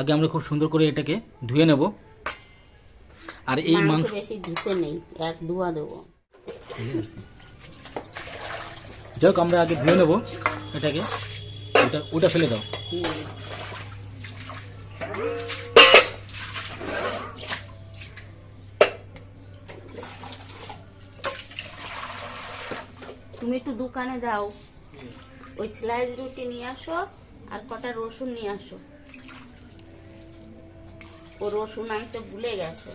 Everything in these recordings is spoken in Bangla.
আগে আমরা খুব সুন্দর করে এটাকে ধুয়ে নেব। আর এই মাংস বেশি ধুতে নেই এক ধোয়া দেবো। হোক আমরা আগে ধুয়ে নেব এটাকে। ওটা ওটা ফেলে দাও। তুমি একটু দোকানে যাও। ওই স্লাইস রুটি নিয়ে আসো আর কটা রসুন নিয়ে আসো। ও রসুন আনতে ভুলে গেছে।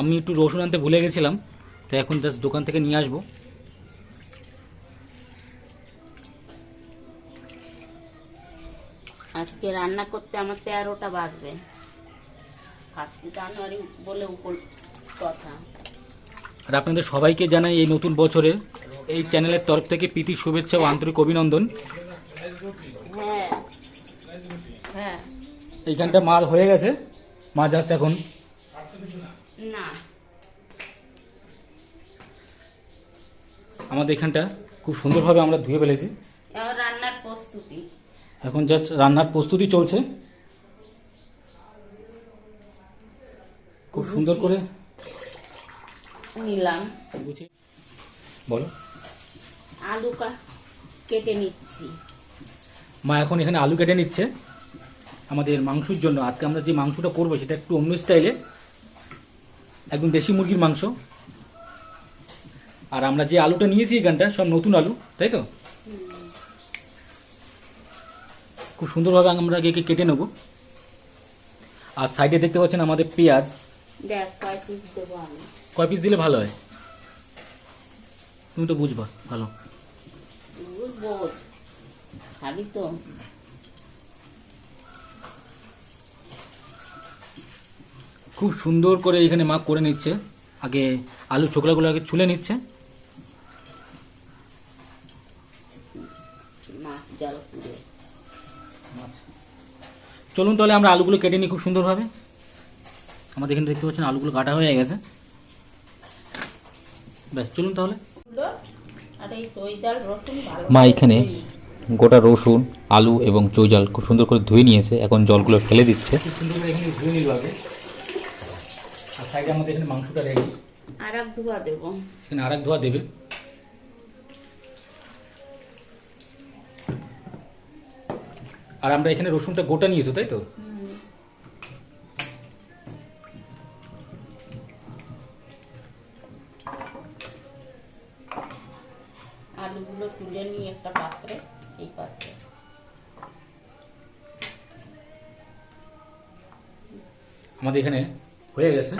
আমি একটু রসুন আনতে ভুলে গেছিলাম তো এখন জাস্ট দোকান থেকে নিয়ে আসব। আজকে রান্না করতে আমার তেরোটা বাজবে। ফার্স্ট জানুয়ারি বলে উপর কথা। আর আপনাদের সবাইকে জানাই এই নতুন বছরের এই চ্যানেলের তরফ থেকে প্রীতি শুভেচ্ছা ও আন্তরিক অভিনন্দন। হ্যাঁ হ্যাঁ এইখানটা মাল হয়ে গেছে মা জাস্ট এখন। না। আমাদের এখানটা খুব সুন্দরভাবে আমরা ধুয়ে ফেলেছি। রান্নার প্রস্তুতি। এখন জাস্ট রান্নার প্রস্তুতি চলছে। খুব সুন্দর করে নিলাম। গুছিয়ে বলো। আলু কেটে নিচ্ছি। মা এখন এখানে আলু কেটে নিচ্ছে। আমাদের মাংসের জন্য। আজকে আমরা যে মাংসটা করব সেটা একটু অন্য স্টাইলে। একদম দেশি মুরগির মাংস। আর আমরা যে আলুটা নিয়েছি এখানটা সব নতুন আলু তাই তো? খুব সুন্দরভাবে আমরা আগে একে কেটে নেব। আর সাইডে দেখতে পাচ্ছেন আমাদের পেঁয়াজ। কয় পিস দিলে ভালো হয়? তুমি তো বুঝবা ভালো। বুঝব তো। খুব সুন্দর করে এখানে মা করে নিচ্ছে। আগে আলু ছোকলাগুলো আগে ছুলে নিচ্ছে। চলুন তাহলে আমরা আলুগুলো কেটে নিই খুব সুন্দরভাবে। আমাদের এখানে দেখতে পাচ্ছেন আলুগুলো কাটা হয়ে গেছে। ব্যাস চলুন তাহলে। মা এখানে গোটা রসুন আলু এবং চৌজাল খুব সুন্দর করে ধুয়ে নিয়েছে। এখন জলগুলো ফেলে দিচ্ছে। খুব সুন্দর করে এখানে ধুয়ে নিল আগে। সাইডে আমাদের এখানে মাংসটা রেডি। আর এক ধোয়া দেবো। এখানে আরেক ধোয়া দেবে। আর আমরা এখানে রসুনটা গোটা নিয়েছো তাই তো? আলুগুলো তুলে নিই একটা পাত্রে এই পাত্রে। আমাদের এখানে হয়ে গেছে।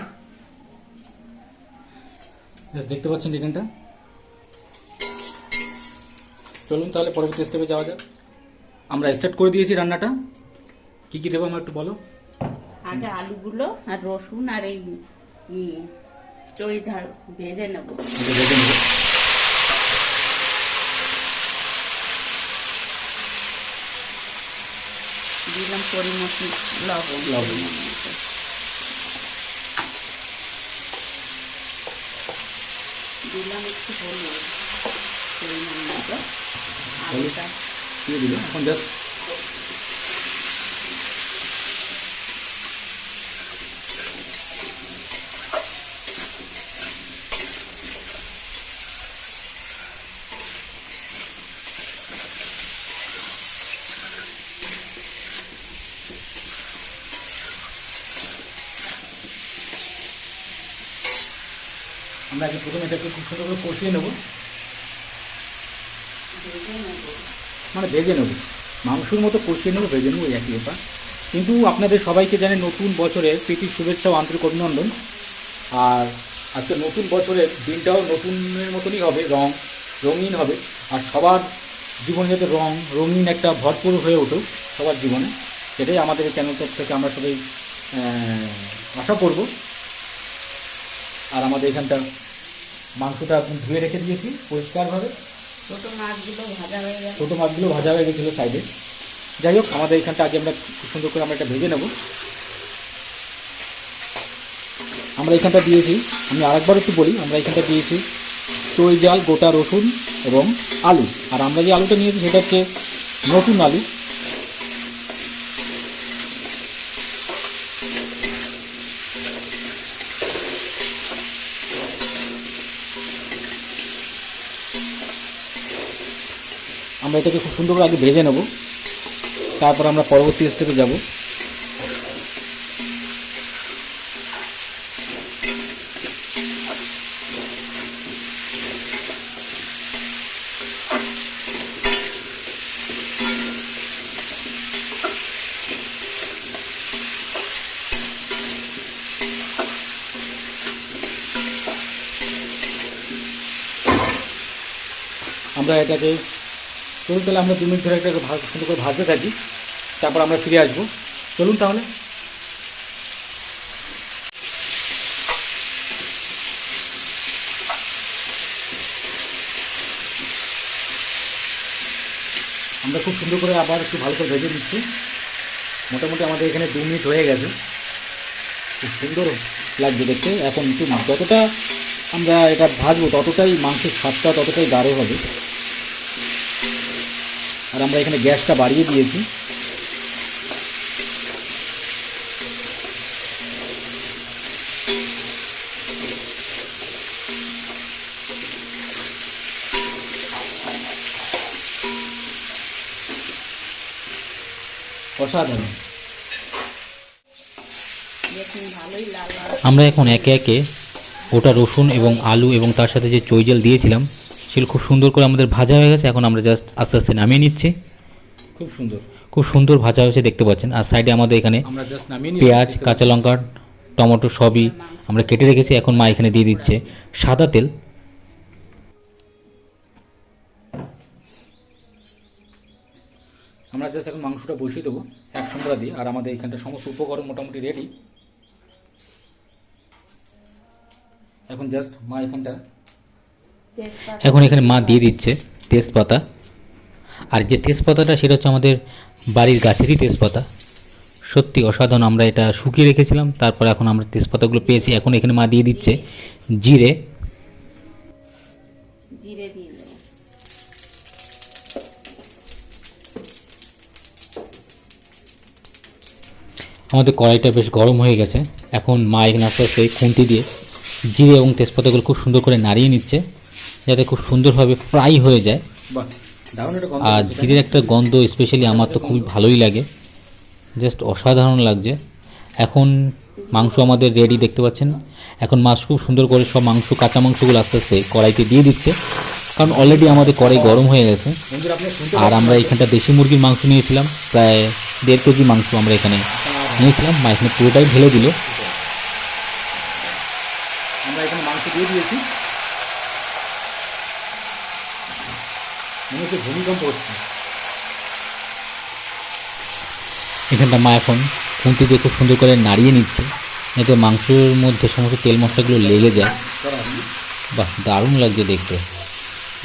দেখতে পাচ্ছেন এখানটা। চলুন তাহলে পরবর্তী স্টেপে যাওয়া যাক। আমরা স্টার্ট করে দিয়েছি রান্নাটা। কি কি দেবো আমার একটু বলো? আগে আলুগুলো আর রসুন আর এই চই ঝাল ভেজে নেব। এটা ভেজে নেব। দিলাম পরিমতো লবণ। লবণ। পরিমাণ মতো। দিলাম একটু হলুদ পরিমাণ মতো। আলুটা দিয়ে দিলাম। এখন জাস্ট আমরা আগে প্রথমে এটাকে খুব সুন্দর করে কষিয়ে নেব। মানে ভেজে নেব। মাংসর মতো কষিয়ে নেব, ভেজে নেব, একই ব্যাপার। কিন্তু আপনাদের সবাইকে জানে নতুন বছরে প্রীতি, শুভেচ্ছা ও আন্তরিক অভিনন্দন। আর আজকে নতুন বছরের দিনটাও নতুনের মতনই হবে, রং রঙিন হবে। আর সবার জীবনে যাতে রং রঙিন একটা ভরপুর হয়ে উঠুক, সবার জীবনে, সেটাই আমাদের চ্যানেল থেকে আমরা সবাই আশা করব। আর আমাদের এখানটা মাংসটা ধুয়ে রেখে দিয়েছি পরিষ্কারভাবে। ছোট মাছগুলো ভাজা হয়ে ছোটো মাছগুলো ভাজা হয়ে গেছিল সাইডে। যাই হোক আমাদের এখানটা আগে আমরা খুব সুন্দর করে আমরা এটা ভেজে নেব। আমরা এখানটা দিয়েছি আমি আরেকবার একটু বলি আমরা এখানটা দিয়েছি চই জাল গোটা রসুন এবং আলু। আর আমরা যে আলুটা নিয়েছি সেটা হচ্ছে নতুন আলু। আমরা এটাকে খুব সুন্দর করে আগে ভেজে নেব। তারপর আমরা পরবর্তী স্টেপে যাব। আমরা এটাকে চলুন তাহলে আমরা দু মিনিট ধরে ভাজ সুন্দর করে ভাজতে থাকি। তারপর আমরা ফিরে আসব। চলুন তাহলে। আমরা খুব সুন্দর করে আবার একটু ভালো করে ভেজে নিচ্ছি। মোটামুটি আমাদের এখানে দু মিনিট হয়ে গেছে। খুব সুন্দর লাগছে দেখতে। এখন একটু যতটা আমরা এটা ভাজবো, ততটাই মাংসের স্বাদটা ততটাই গাঢ় হবে। আর আমরা এখানে গ্যাসটা বাড়িয়ে দিয়েছি। আমরা এখন একে একে ওটা রসুন এবং আলু এবং তার সাথে যে চৈজল দিয়েছিলাম সেগুলো খুব সুন্দর করে আমাদের ভাজা হয়ে গেছে এখন আমরা জাস্ট আস্তে আস্তে নামিয়ে নিচ্ছি। খুব সুন্দর। খুব সুন্দর ভাজা হয়েছে দেখতে পাচ্ছেন। আর সাইডে আমাদের এখানে আমরা জাস্ট নামিয়ে পেঁয়াজ কাঁচা লঙ্কা টমেটো সবই আমরা কেটে রেখেছি এখন মা এখানে দিয়ে দিচ্ছে সাদা তেল। আমরা জাস্ট এখন মাংসটা বসিয়ে দেবো এক সন্ধ্যা দিয়ে আর আমাদের এখানটা সমস্ত উপকরণ মোটামুটি রেডি এখন জাস্ট মা এখানটা এখন এখানে মা দিয়ে দিচ্ছে তেজপাতা। আর যে তেজপাতাটা সেটা হচ্ছে আমাদের বাড়ির গাছেরই তেজপাতা। সত্যি অসাধারণ আমরা এটা শুকিয়ে রেখেছিলাম তারপর এখন আমরা তেজপাতাগুলো পেয়েছি। এখন এখানে মা দিয়ে দিচ্ছে জিরে। জিরে দিয়ে আমাদের কড়াইটা বেশ গরম হয়ে গেছে। এখন মা এখানে আস্তে আস্তে খুন্তি দিয়ে জিরে এবং তেজপাতাগুলো খুব সুন্দর করে নাড়িয়ে নিচ্ছে। যাতে খুব সুন্দরভাবে ফ্রাই হয়ে যায়। আর জিরের একটা গন্ধ স্পেশালি আমার তো খুবই ভালোই লাগে। জাস্ট অসাধারণ লাগছে। এখন মাংস আমাদের রেডি দেখতে পাচ্ছেন? এখন মাছ খুব সুন্দর করে সব মাংস কাঁচা মাংসগুলো আস্তে আস্তে কড়াইতে দিয়ে দিচ্ছে। কারণ অলরেডি আমাদের কড়াই গরম হয়ে গেছে। আর আমরা এখানটা দেশি মুরগির মাংস নিয়েছিলাম। প্রায় দেড় কেজি মাংস আমরা এখানে নিয়েছিলাম। মা এখানে পুরোটাই ঢেলে দিল। আমরা এখানে মাংস দিয়ে দিয়েছি। মনে হচ্ছে ভূমিকম্প হচ্ছে। এখানটা মা এখন খুন্তি দিয়ে খুব সুন্দর করে নাড়িয়ে নিচ্ছে। যাতে মাংসের মধ্যে সমস্ত তেল মশলাগুলো লেগে যায়। বাহ, দারুণ লাগছে দেখতে।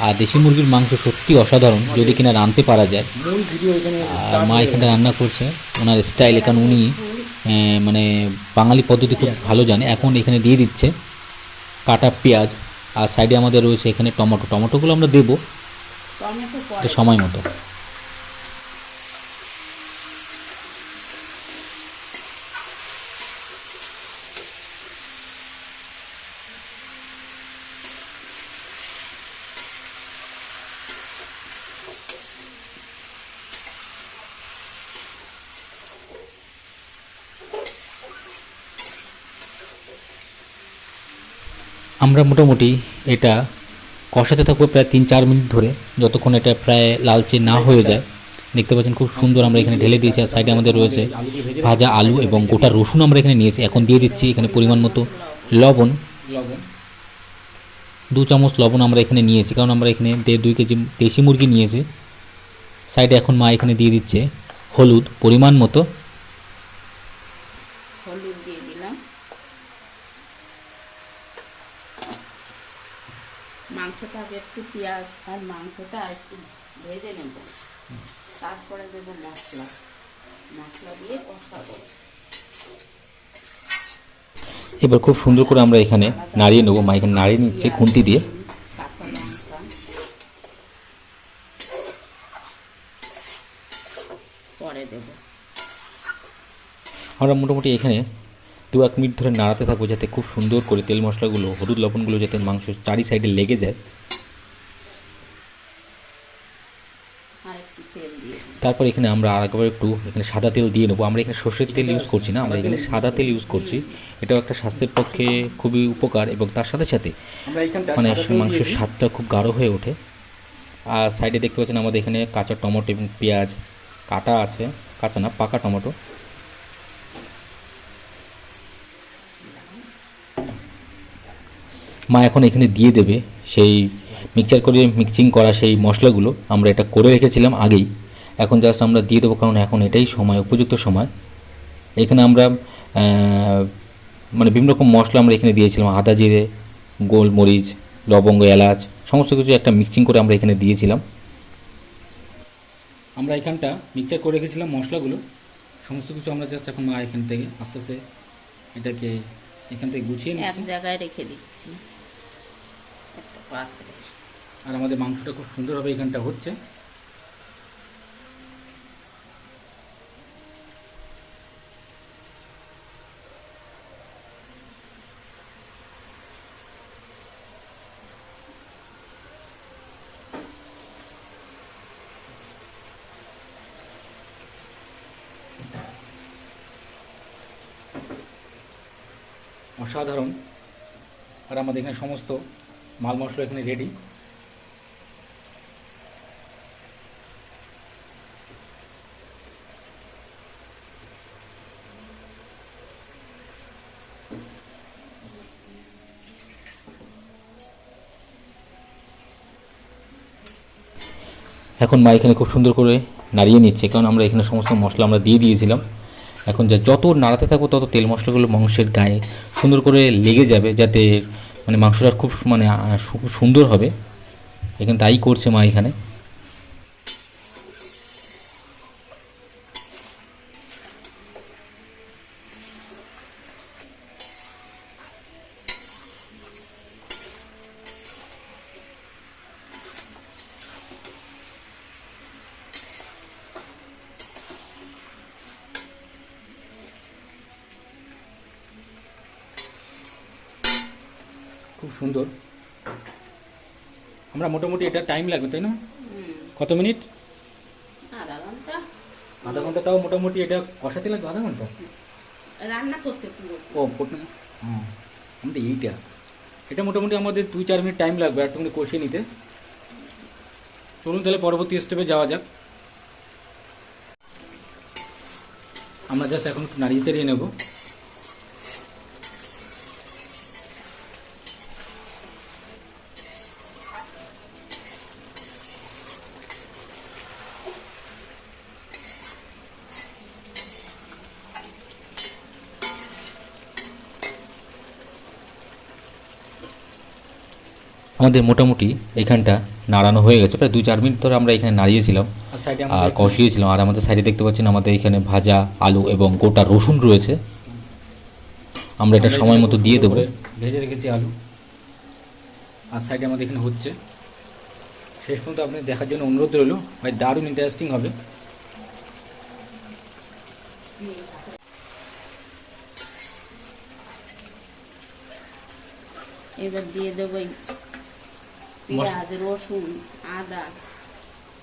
আর দেশি মুরগির মাংস সত্যি অসাধারণ, যদি কিনা রাঁধতে পারা যায়। আর মা এখানটা রান্না করছে, ওনার স্টাইল এখানে উনি মানে বাঙালি পদ্ধতি খুব ভালো জানে। এখন এখানে দিয়ে দিচ্ছে কাটা পেঁয়াজ। আর সাইডে আমাদের রয়েছে এখানে টমেটো। টমেটোগুলো আমরা দেবো। সময় মতো। আমরা মোটামুটি এটা কষাতে থাকব প্রায় তিন চার মিনিট ধরে, যতক্ষণ এটা প্রায় লালচে না হয়ে যায়। দেখতে পাচ্ছেন খুব সুন্দর আমরা এখানে ঢেলে দিয়েছি, আর সাইডে আমাদের রয়েছে ভাজা আলু এবং গোটা রসুন আমরা এখানে নিয়েছি। এখন দিয়ে দিচ্ছি এখানে পরিমাণ মতো লবণ। দু চামচ লবণ আমরা এখানে নিয়েছি, কারণ আমরা এখানে দেড় দুই কেজি দেশি মুরগি নিয়েছি। সাইডে এখন মা এখানে দিয়ে দিচ্ছে হলুদ পরিমাণ মতো হলুদ দিয়ে দিলাম মাংসটা আগে একটু পেঁয়াজ আর মাংসটা একটু ভেজে নেব তারপরে দেবো মশলা মশলা দিয়ে কষাবো এবার খুব সুন্দর করে আমরা এখানে নাড়িয়ে নেব। মা এখানে নাড়িয়ে নিচ্ছে খুন্তি দিয়ে। আমরা মোটামুটি এখানে দু এক মিনিট ধরে নাড়াতে থাকব যাতে খুব সুন্দর করে তেল মশলাগুলো হলুদ লবণগুলো যাতে মাংস চারি সাইডে লেগে যায় আর একটু তেল দিয়ে দিই। তারপর এখানে আমরা আরেকবার একটু এখানে সাদা তেল দিয়ে নেব। আমরা এখানে সর্ষের তেল ইউজ করছি না আমরা এখানে সাদা তেল ইউজ করছি। এটাও একটা স্বাস্থ্যের পক্ষে খুবই উপকার এবং তার সাথে সাথে মানে মাংসের স্বাদটা খুব গাঢ় হয়ে ওঠে। আর সাইডে দেখতে পাচ্ছেন আমাদের এখানে কাঁচা টমেটো এবং পেঁয়াজ কাটা আছে কাঁচা না পাকা টমেটো। মা এখন এখানে দিয়ে দেবে সেই মিক্সচার করে মিক্সিং করা সেই মশলাগুলো। আমরা এটা করে রেখেছিলাম আগেই। এখন জাস্ট আমরা দিয়ে দেবো কারণ এখন এটাই সময় উপযুক্ত সময়। এখানে আমরা মানে বিভিন্ন রকম মশলা আমরা এখানে দিয়েছিলাম আদা জিরে গোলমরিচ লবঙ্গ এলাচ সমস্ত কিছু একটা মিক্সিং করে আমরা এখানে দিয়েছিলাম। আমরা এখানটা মিক্সচার করে রেখেছিলাম মশলাগুলো। সমস্ত কিছু আমরা জাস্ট এখন মা এখান থেকে আস্তে আস্তে এটাকে এখান থেকে গুছিয়ে এক জায়গায় রেখে দিচ্ছি। একটা পাত্রে আর আমাদের মাংসটা খুব সুন্দরভাবে এখানটা হচ্ছে। অসাধারণ। আর আমাদের এখানে সমস্ত মাল মশলা এখানে রেডি এখন মা এখানে খুব সুন্দর করে নাড়িয়ে নিচ্ছে, কারণ আমরা এখানে সমস্ত মশলা আমরা দিয়ে দিয়েছিলাম। এখন যা যত নাড়াতে থাকব, তত তেল মশলাগুলো মাংসের গায়ে সুন্দর করে লেগে যাবে, যাতে মানে মাংসটা খুব মানে সুন্দর হবে। এখানে তাই করছে মা এখানে খুব সুন্দর। আমরা মোটামুটি এটা টাইম লাগবে তাই না? কত মিনিট? আধা ঘণ্টা। তাও মোটামুটি এটা কষাতে লাগবে আধা ঘণ্টা? রান্না করতে ও হ্যাঁ আমাদের এইটা। এটা মোটামুটি আমাদের দুই চার মিনিট টাইম লাগবে একটুখানি কষিয়ে নিতে। চলুন তাহলে পরবর্তী স্টেপে যাওয়া যাক। আমরা জাস্ট এখন একটু নাড়িয়ে চাড়িয়ে নেব। আমাদের মোটামুটি এখানটা নাড়ানো হয়ে গেছে। প্রায় দুই চার মিনিট ধরে আমরা এখানে নাড়িয়েছিলাম আর সাইডে আর আমরা কষিয়েছিলাম। আর আমাদের সাইডে দেখতে পাচ্ছেন আমাদের এখানে ভাজা আলু এবং গোটা রসুন রয়েছে। আমরা এটা সময় মতো দিয়ে দেবো। ভেজে রেখেছি আলু। আর সাইডে আমাদের এখানে হচ্ছে। শেষ পর্যন্ত আপনি দেখার জন্য অনুরোধ রইল। ভাই দারুণ ইন্টারেস্টিং হবে। এবার দিয়ে দেবো পেঁয়াজ, রসুন, আদা,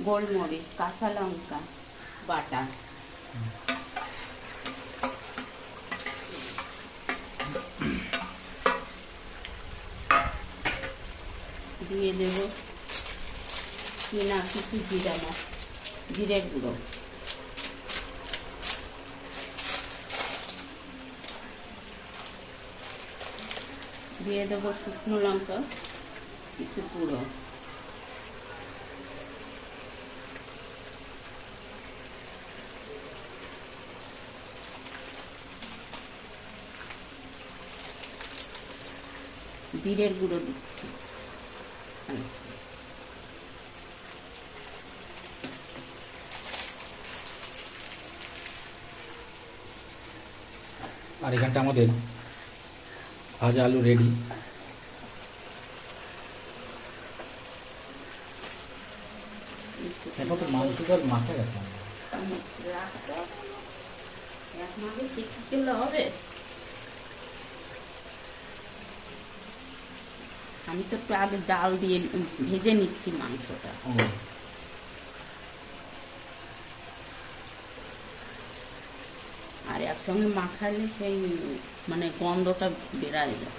গোলমরিচ, কাঁচা লঙ্কা, বাটা। দিয়ে দেব কিনা কিছু জিরা না জিরের গুঁড়ো। দিয়ে দেবো শুকনো লঙ্কা। কিছু গুঁড়ো জিরের গুঁড়ো দিচ্ছি। আর এখানটা আমাদের ভাজা আলু রেডি তো মাথা গেছে হবে আমি তো একটু আগে জাল দিয়ে ভেজে নিচ্ছি মাংসটা। আর একসঙ্গে মাখালে সেই মানে গন্ধটা বেড়ায়। যায়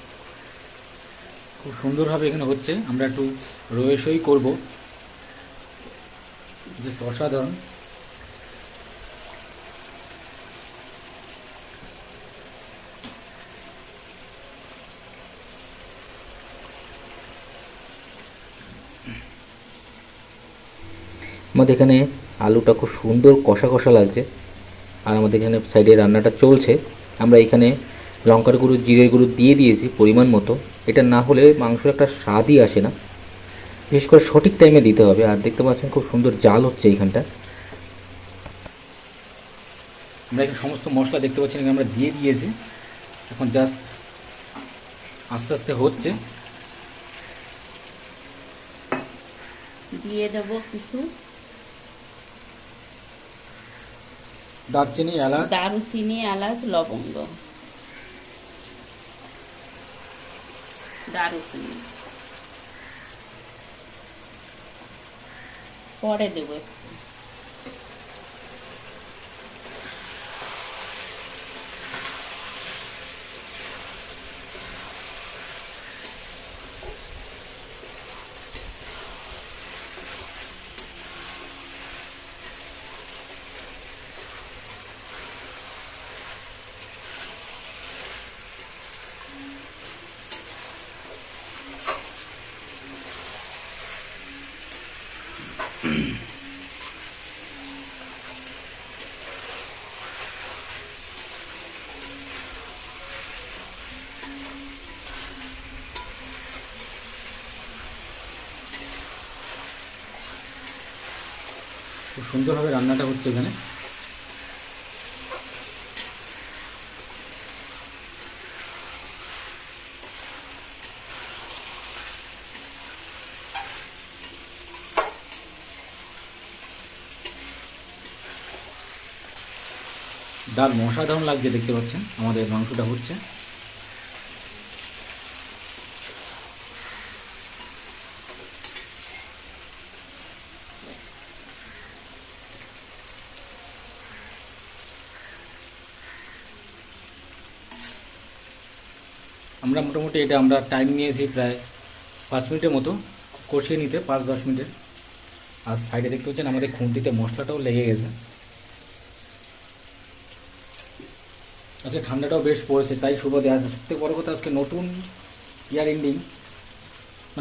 খুব সুন্দরভাবে এখানে হচ্ছে। আমরা একটু রয়েসই করব। জাস্ট অসাধারণ। আমাদের এখানে আলুটা খুব সুন্দর কষা কষা লাগছে। আর আমাদের এখানে সাইডে রান্নাটা চলছে। আমরা এখানে লঙ্কার গুঁড়ো, জিরের গুঁড়ো দিয়ে দিয়েছি পরিমাণ মতো। এটা না হলে মাংসর একটা স্বাদই আসে না। বিশেষ করে সঠিক টাইমে দিতে হবে। আর দেখতে পাচ্ছেন খুব সুন্দর জাল হচ্ছে এইখানটা। আমরা এখানে সমস্ত মশলা দেখতে পাচ্ছি এখানে আমরা দিয়ে দিয়েছি। এখন জাস্ট আস্তে আস্তে হচ্ছে। দিয়ে দেবো কিছু। দারচিনি এলাচ। দারুচিনি এলাচ লবঙ্গ। দারুচিনি। পরে দেবো খুব সুন্দরভাবে রান্নাটা হচ্ছে এখানে। ডাল অসাধারণ লাগছে দেখতে পাচ্ছেন আমাদের মাংসটা হচ্ছে। আমরা মোটামুটি এটা আমরা টাইম নিয়েছি প্রায় পাঁচ মিনিটের মতো কষিয়ে নিতে পাঁচ দশ মিনিটের। আর সাইডে দেখতে পাচ্ছেন আমাদের খুন্তিতে মশলাটাও লেগে গেছে। আজকে ঠান্ডাটাও বেশ পড়েছে তাই সুবাদে আজ সবথেকে বড় কথা আজকে নতুন ইয়ার এন্ডিং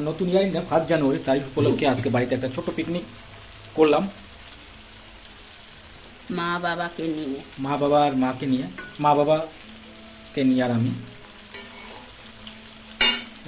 নতুন ইয়ার এন্ডিং ফার্স্ট জানুয়ারি তাই উপলক্ষে আজকে বাড়িতে একটা ছোট পিকনিক করলাম। মা বাবাকে নিয়ে। মা বাবা আর মাকে নিয়ে মা বাবাকে নিয়ে আর আমি।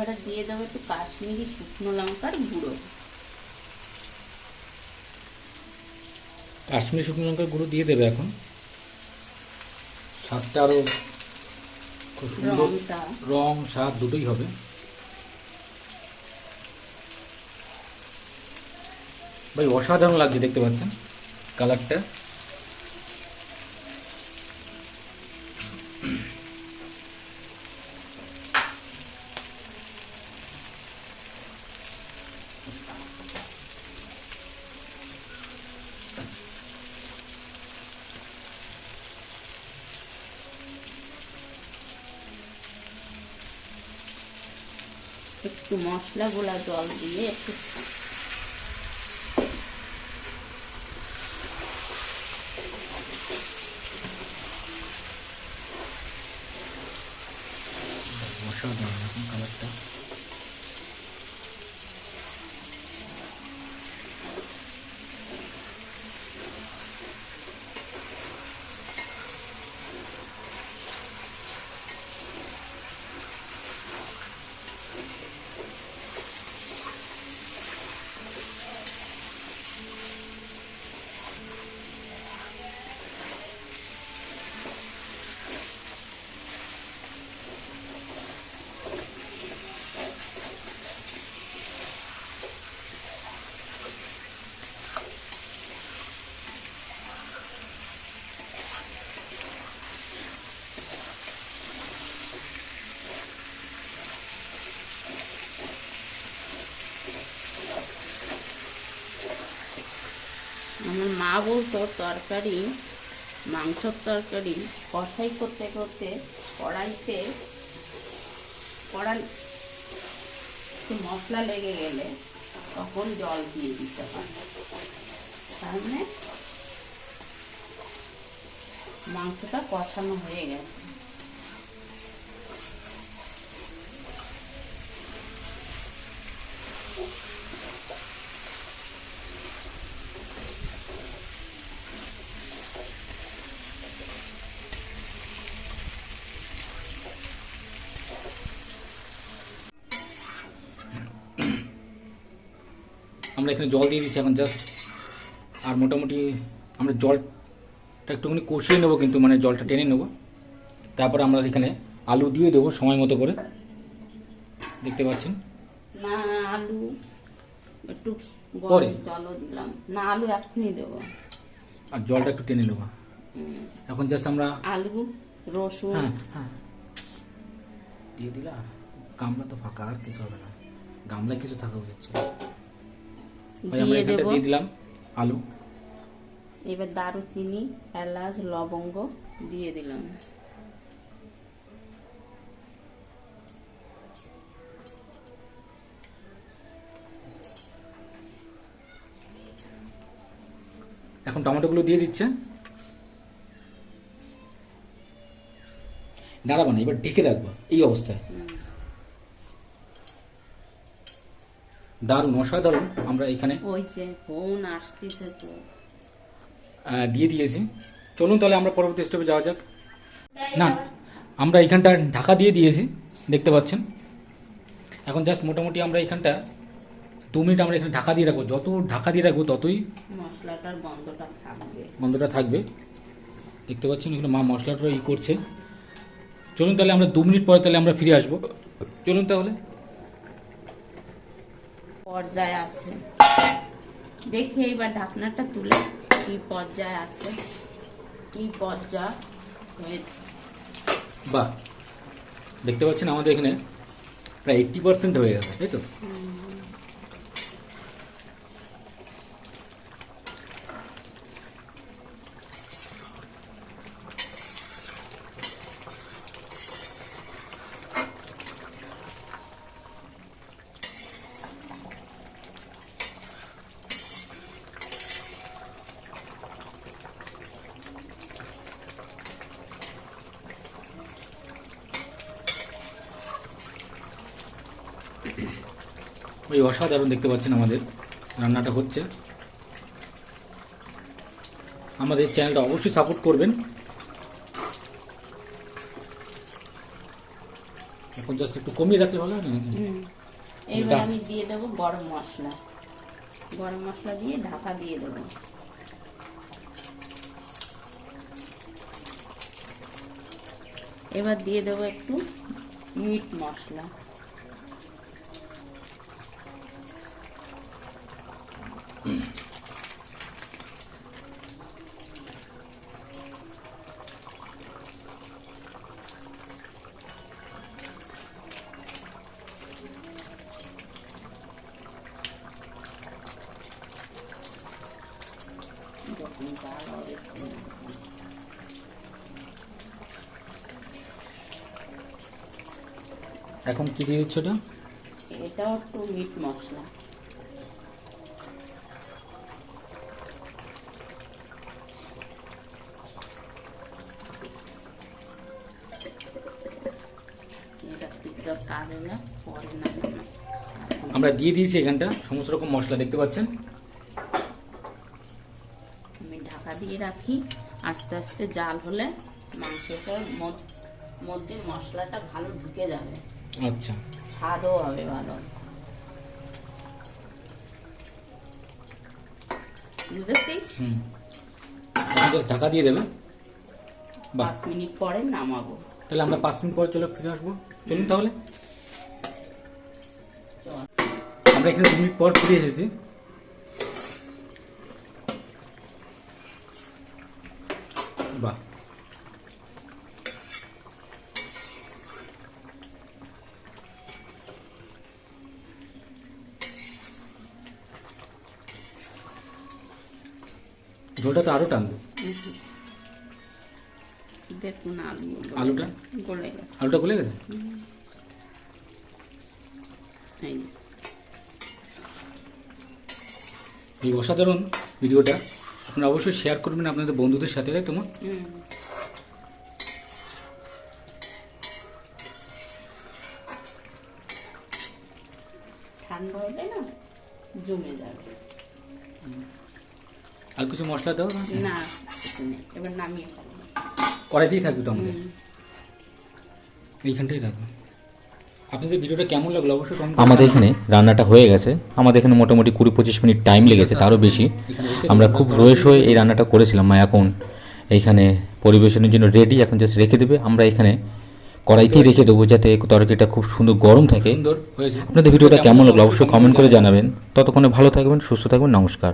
এবারে দিয়ে দেবো একটু কাশ্মীরি শুকনো লঙ্কার গুঁড়ো। কাশ্মীরি শুকনো লঙ্কার গুঁড়ো দিয়ে দেবে এখন। স্বাদটা আরও খুব সুন্দর রং স্বাদ দুটোই হবে। ভাই অসাধারণ লাগছে দেখতে পাচ্ছেন। কালারটা। একটু মশলা গোলা জল দিয়ে একটু অসাধারণ এখন কালারটা আমার তো তরকারি মাংসর তরকারি, কষাই করতে করতে কড়াইতে কড়াই মশলা লেগে গেলে তখন জল দিয়ে দিতে হয়। তাহলে মাংসটা কষানো হয়ে গেছে। আমরা এখানে জল দিয়ে দিচ্ছি এখন জাস্ট আর মোটামুটি আমরা জলটা একটুখানি কষিয়ে নেব কিন্তু মানে জলটা টেনে নেব। তারপরে আমরা এখানে আলু দিয়ে দেবো সময় মতো করে। দেখতে পাচ্ছেন? না আলু একটু পরে? জলও দিলাম। না আলু এখনই দেবো। আর জলটা একটু টেনে নেব। এখন জাস্ট আমরা আলু রসুন। হ্যাঁ হ্যাঁ। দিয়ে দিলা? গামলা তো ফাঁকা আর কিছু হবে না। গামলায় কিছু থাকা উচিত ছিল। দিয়ে দেবো। দিয়ে দিলাম। আলু। এবার দারুচিনি এলাচ লবঙ্গ দিয়ে দিলাম। এখন টমেটোগুলো দিয়ে দিচ্ছে। দাঁড়াবো না এবার ঢেকে রাখব এই অবস্থায়। দারুণ অসাধারণ। আমরা এখানে ওই যে ফোন আসতেছে তো। দিয়ে দিয়েছি। চলুন তাহলে আমরা পরবর্তী স্টেপে যাওয়া যাক। না আমরা এখানটা ঢাকা দিয়ে দিয়েছি দেখতে পাচ্ছেন। এখন জাস্ট মোটামুটি আমরা এখানটা দু মিনিট আমরা এখানে ঢাকা দিয়ে রাখব। যত ঢাকা দিয়ে রাখব ততই মশলাটার গন্ধটা থাকবে। গন্ধটা থাকবে। দেখতে পাচ্ছেন এখানে মা মশলাটা ই করছে। চলুন তাহলে আমরা দু মিনিট পরে তাহলে আমরা ফিরে আসব। চলুন তাহলে। পর্যায়ে আছে। দেখি এইবার ঢাকনাটা তুলে কি পর্যায় আছে। কি পর্যায় হয়েছে বাহ দেখতে পাচ্ছেন আমাদের এখানে প্রায় এইট্টি পার্সেন্ট হয়ে গেছে তাই তো? ওই অসাধারণ দেখতে পাচ্ছেন আমাদের রান্নাটা হচ্ছে। আমাদের চ্যানেলটা অবশ্যই সাপোর্ট করবেন। এখন জাস্ট একটু কমিয়ে ভালো হয় না? ব্যাস। আমি দিয়ে দেবো গরম মশলা। গরম মশলা দিয়ে ঢাকা দিয়ে দেবো। এবার দিয়ে দেবো একটু মিট মশলা যখন জাল হবে এখন কি দিয়ে দিচ্ছ এটা এটাও একটু মিট মশলা এটা টিকটক কাজে না পরে না না। আমরা দিয়ে দিয়েছি এখানটা সমস্ত রকম মশলা দেখতে পাচ্ছেন। আমি ঢাকা দিয়ে রাখি আস্তে আস্তে জাল হলে মাংসটার মধ্যে মশলাটা ভালো ঢুকে যাবে। আচ্ছা। স্বাদও হবে ভালো। বুঝেছিস হুম। ঢাকা দিয়ে দেবে পাঁচ মিনিট পরে নামাবো। তাহলে আমরা পাঁচ মিনিট পর চলে ফিরে আসব। চলুন তাহলে। আমরা এখানে দু মিনিট পর ফিরে এসেছি। বাহ। ঝোলটা তো আরও টানবে। দেখুন আলু আলুটা? গলে গেছে। আলুটা গলে গেছে? এই যে। এই অসাধারণ ভিডিওটা আপনারা অবশ্যই শেয়ার করবেন আপনাদের বন্ধুদের সাথে তাই তোমার ঠান্ডা হলে না জমে যাবে। আর কিছু মশলা দাও না এবার নামিয়ে কড়াইতেই থাকবে তো আমাদের? এইখানটাই রাখবে। আপনাদের ভিডিওটা কেমন লাগল অবশ্যই আমাদের এখানে রান্নাটা হয়ে গেছে। আমাদের এখানে মোটামুটি কুড়ি পঁচিশ মিনিট টাইম লেগেছে তারও বেশি। আমরা খুব রয়েস হয়ে এই রান্নাটা করেছিলাম মা এখন এইখানে পরিবেশনের জন্য রেডি এখন জাস্ট রেখে দেবে। আমরা এখানে কড়াইতেই রেখে দেবো যাতে তরকারিটা খুব সুন্দর গরম থাকে। আপনাদের ভিডিওটা কেমন লাগল অবশ্যই কমেন্ট করে জানাবেন। ততক্ষণে ভালো থাকবেন সুস্থ থাকবেন নমস্কার।